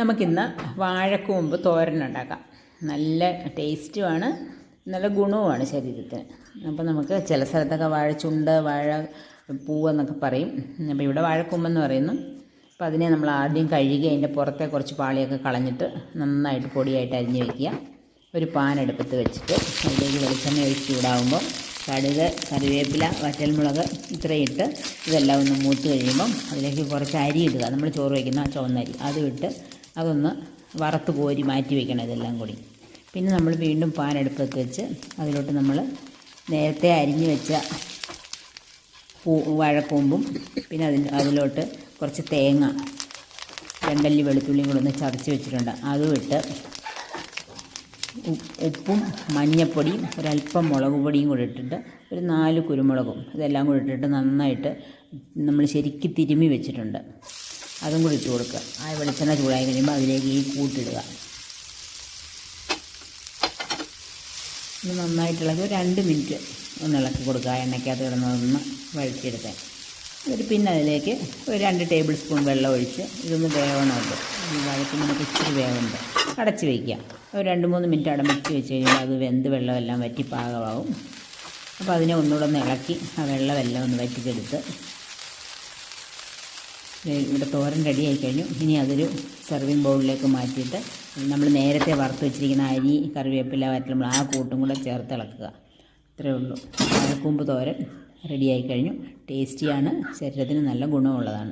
നമുക്കിന്ന് വാഴക്കൂമ്പ് തോരൻ ഉണ്ടാക്കാം. നല്ല ടേസ്റ്റുമാണ് നല്ല ഗുണവുമാണ് ശരീരത്തിന്. അപ്പോൾ നമുക്ക് ചില സ്ഥലത്തൊക്കെ വാഴച്ചുണ്ട് വാഴ പൂവെന്നൊക്കെ പറയും. അപ്പോൾ ഇവിടെ വാഴക്കൂമ്പെന്ന് പറയുന്നു. അപ്പോൾ അതിനെ നമ്മൾ ആദ്യം കഴുകി അതിന്റെ പുറത്തെ കുറച്ച് പാളിയൊക്കെ കളഞ്ഞിട്ട് നന്നായിട്ട് പൊടിയായിട്ട് അരിഞ്ഞ് വയ്ക്കുക ഒരു പാൻ അടുപ്പത്ത് വെച്ചിട്ട് അതിലേക്ക് വെളിച്ചെണ്ണ ഒഴിച്ച് ചൂടാകുമ്പോൾ കടുക് കറിവേപ്പില വറ്റൽമുളക് ഇത്രയും ഇട്ട് ഇതെല്ലാം ഒന്ന് മൂത്ത് കഴിയുമ്പം അതിലേക്ക് കുറച്ച് അരി ഇടുക. നമ്മൾ ചോറ് വയ്ക്കുന്ന ചുവന്നരി അതും ഇട്ട് അതൊന്ന് വറുത്ത് കോരി മാറ്റി വെക്കണം ഇതെല്ലാം കൂടി. പിന്നെ നമ്മൾ വീണ്ടും പാൻ വെച്ച് അതിലോട്ട് നമ്മൾ നേരത്തെ അരിഞ്ഞു വെച്ച പൂ വാഴക്കൂമ്പും പിന്നെ അതിന് അതിലോട്ട് കുറച്ച് തേങ്ങ രണ്ടല്ലി വെളുത്തുള്ളിയും കൂടെ ഒന്ന് ചതച്ച് വെച്ചിട്ടുണ്ട്. അതും ഇട്ട് ഉപ്പും മഞ്ഞപ്പൊടിയും ഒരല്പം മുളക് പൊടിയും കൂടെ ഇട്ടിട്ട് ഒരു നാല് കുരുമുളകും ഇതെല്ലാം കൂടി ഇട്ടിട്ട് നന്നായിട്ട് നമ്മൾ ശരിക്കും തിരുമ്മി വെച്ചിട്ടുണ്ട്. അതും കൂടി ഇട്ട് കൊടുക്കുക. ആ വെളിച്ചെണ്ണ ചൂടായി കഴിയുമ്പോൾ അതിലേക്ക് ഈ കൂട്ടിടുക. ഇത് നന്നായിട്ട് ഇളക്കി രണ്ട് മിനിറ്റ് ഒന്ന് ഇളക്കി കൊടുക്കുക എണ്ണയ്ക്കകത്ത് കിടന്നതൊന്ന് വഴറ്റിയെടുക്കാൻ. ഒരു പിന്നെ അതിലേക്ക് ഒരു രണ്ട് ടേബിൾ സ്പൂൺ വെള്ളം ഒഴിച്ച് ഇതൊന്ന് വേവണമല്ലോ ഈ വഴക്കുമ്പോൾ ഇച്ചിരി വേവുണ്ട്. അടച്ച് വയ്ക്കുക. ഒരു രണ്ട് മൂന്ന് മിനിറ്റ് അടമിച്ച് വെച്ച് കഴിഞ്ഞാൽ അത് വെന്ത് വെള്ളമെല്ലാം വറ്റി പാകമാവും. അപ്പോൾ അതിനെ ഒന്നുകൂടെ ഒന്ന് ഇളക്കി ആ വെള്ളമെല്ലാം ഒന്ന് വറ്റിച്ചെടുത്ത് ഇവിടെ തോരൻ റെഡിയായി കഴിഞ്ഞു. ഇനി അതൊരു സെർവിങ് ബൗളിലേക്ക് മാറ്റിയിട്ട് നമ്മൾ നേരത്തെ വറുത്ത് വെച്ചിരിക്കുന്ന അരി കറിവേപ്പില നമ്മൾ ആ കൂട്ടും കൂടെ ചേർത്ത് ഇളക്കുക. ഇത്രയേ ഉള്ളൂ. അരക്കൂമ്പ് തോരൻ റെഡിയായി കഴിഞ്ഞു. ടേസ്റ്റിയാണ്. ശരീരത്തിന് നല്ല ഗുണമുള്ളതാണ്.